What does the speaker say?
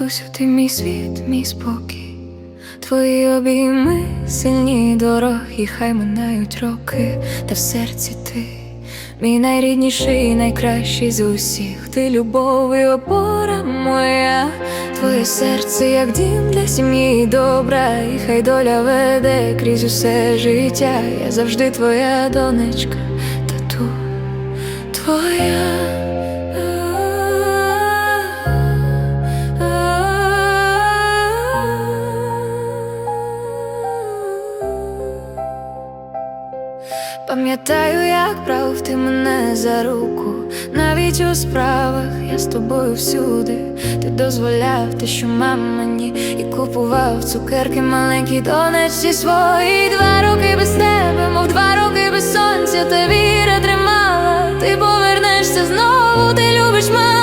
Матусю, ти мій світ, мій спокій, твої обійми сильні дороги, хай минають роки, та в серці ти, мій найрідніший, найкращий з усіх. Ти любов і опора моя, твоє серце, як дім для сім'ї добра, і хай доля веде крізь усе життя. Я завжди твоя донечка, тату твоя. Пам'ятаю, як брав ти мене за руку, навіть у справах я з тобою всюди. Ти дозволяв те, що мам мені і купував цукерки маленькі донечці свої. Два роки без тебе, мов два роки без сонця, та віра тримала. Ти повернешся знову, ти любиш маму.